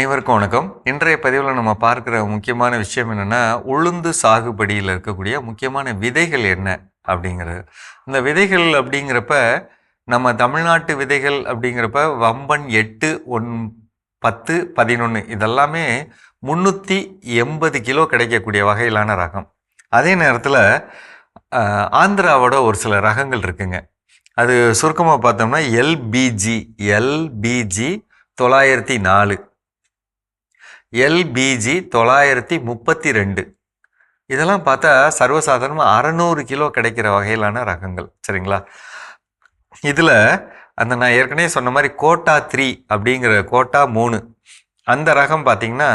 அனைவருக்கும் வணக்கம். இன்றைய பதிவில் நம்ம பார்க்குற முக்கியமான விஷயம் என்னென்னா உளுந்து சாகுபடியில் இருக்கக்கூடிய முக்கியமான விதைகள் என்ன அப்படிங்கிறது. இந்த விதைகள் அப்படிங்கிறப்ப நம்ம தமிழ்நாட்டு விதைகள் அப்படிங்கிறப்ப வம்பன் எட்டு ஒன் பத்து பதினொன்று இதெல்லாமே முந்நூற்றி எண்பது கிலோ கிடைக்கக்கூடிய வகையிலான ரகம். அதே நேரத்தில் ஆந்திராவோட ஒரு சில ரகங்கள் இருக்குங்க. அது சுருக்கமாக பார்த்தோம்னா எல்பிஜி எல்பிஜி தொள்ளாயிரத்தி நாலு. எல்பிஜி தொள்ளாயிரத்தி முப்பத்தி ரெண்டு இதெல்லாம் பார்த்தா சர்வசாதாரணமாக அறநூறு கிலோ கிடைக்கிற வகையிலான ரகங்கள். சரிங்களா? இதில் அந்த நான் ஏற்கனவே சொன்ன மாதிரி கோட்டா த்ரீ அப்படிங்கிற கோட்டா மூணு. அந்த ரகம் பார்த்திங்கன்னா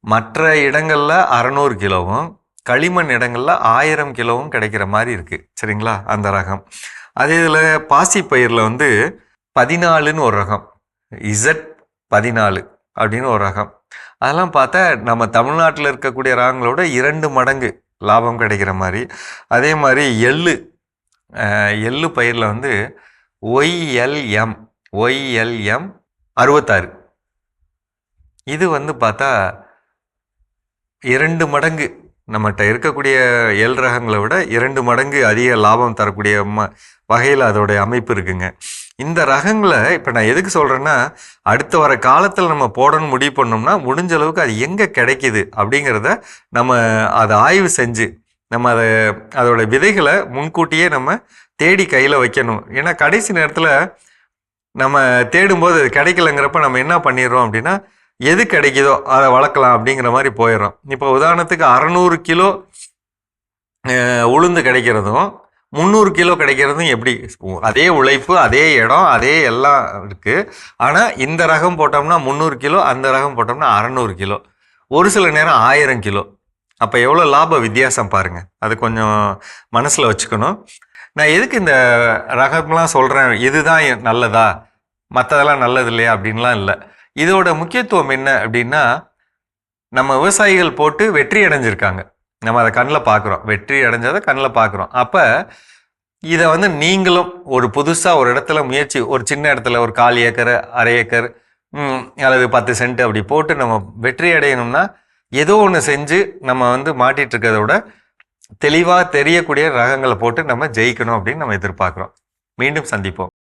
மற்ற இடங்களில் அறநூறு கிலோவும் களிமண் இடங்களில் ஆயிரம் கிலோவும் கிடைக்கிற மாதிரி இருக்குது சரிங்களா? அந்த ரகம். அதே இதில் பாசி பயிரில் வந்து பதினாலுன்னு ஒரு ரகம். இசட் பதினாலு. அப்படின்னு ஒரு ரகம். அதெல்லாம் பார்த்தா நம்ம தமிழ்நாட்டில் இருக்கக்கூடிய ரகங்களோட இரண்டு மடங்கு லாபம் கிடைக்கிற மாதிரி. அதே மாதிரி எள்ளு எள்ளு பயிரில் வந்து ஒய்எல்எம் ஒய்எல்எம் அறுபத்தாறு. இது வந்து பார்த்தா இரண்டு மடங்கு நம்மகிட்ட இருக்கக்கூடிய எல் ரகங்களை விட இரண்டு மடங்கு அதிக லாபம் தரக்கூடிய ம வகையில் அதோடைய அமைப்பு இருக்குங்க. இந்த ரகங்களை இப்போ நான் எதுக்கு சொல்கிறேன்னா அடுத்த வர காலத்தில் நம்ம போடணும்னு முடிவு பண்ணோம்னா முடிஞ்ச அளவுக்கு அது எங்கே கிடைக்கிது அப்படிங்கிறத நம்ம அதை ஆய்வு செஞ்சு நம்ம அதை அதோட விதைகளை முன்கூட்டியே நம்ம தேடி கையில் வைக்கணும். ஏன்னா கடைசி நேரத்தில் நம்ம தேடும்போது அது கிடைக்கலங்கிறப்ப நம்ம என்ன பண்ணிடுறோம் அப்படின்னா எது கிடைக்குதோ அதை வளர்க்கலாம் அப்படிங்கிற மாதிரி போயிடுறோம். இப்போ உதாரணத்துக்கு அறநூறு கிலோ உளுந்து கிடைக்கிறதும் முந்நூறு கிலோ கிடைக்கிறதும் எப்படி? அதே உழைப்பு அதே இடம் அதே எல்லாம் இருக்குது ஆனால் இந்த ரகம் போட்டோம்னா முந்நூறு கிலோ அந்த ரகம் போட்டோம்னா அறநூறு கிலோ. ஒரு சில நேரம் ஆயிரம் கிலோ. அப்போ எவ்வளோ லாப வித்தியாசம் பாருங்கள் அது கொஞ்சம் மனசில் வச்சுக்கணும். நான் எதுக்கு இந்த ரகம்லாம் சொல்கிறேன் இதுதான் நல்லதா? மற்றதெல்லாம் நல்லது இல்லையா? அப்படின்லாம் இல்லை. இதோட முக்கியத்துவம் என்ன அப்படின்னா நம்ம விவசாயிகள் போட்டு வெற்றி அடைஞ்சிருக்காங்க. நம்ம அதை கண்ணில் பார்க்குறோம் வெற்றி அடைஞ்சதை கண்ணில் பார்க்குறோம் அப்போ இதை வந்து நீங்களும் ஒரு புதுசாக ஒரு இடத்துல முயற்சி ஒரு சின்ன இடத்துல ஒரு கால் ஏக்கர் அரை ஏக்கர் அல்லது பத்து சென்ட் அப்படி போட்டு நம்ம வெற்றி அடையணும்னா ஏதோ ஒன்று செஞ்சு நம்ம வந்து மாட்டிட்டு இருக்கிறத விட தெளிவாக தெரியக்கூடிய ரகங்களை போட்டு நம்ம ஜெயிக்கணும் அப்படின்னு நம்ம எதிர்பார்க்குறோம். மீண்டும் சந்திப்போம்.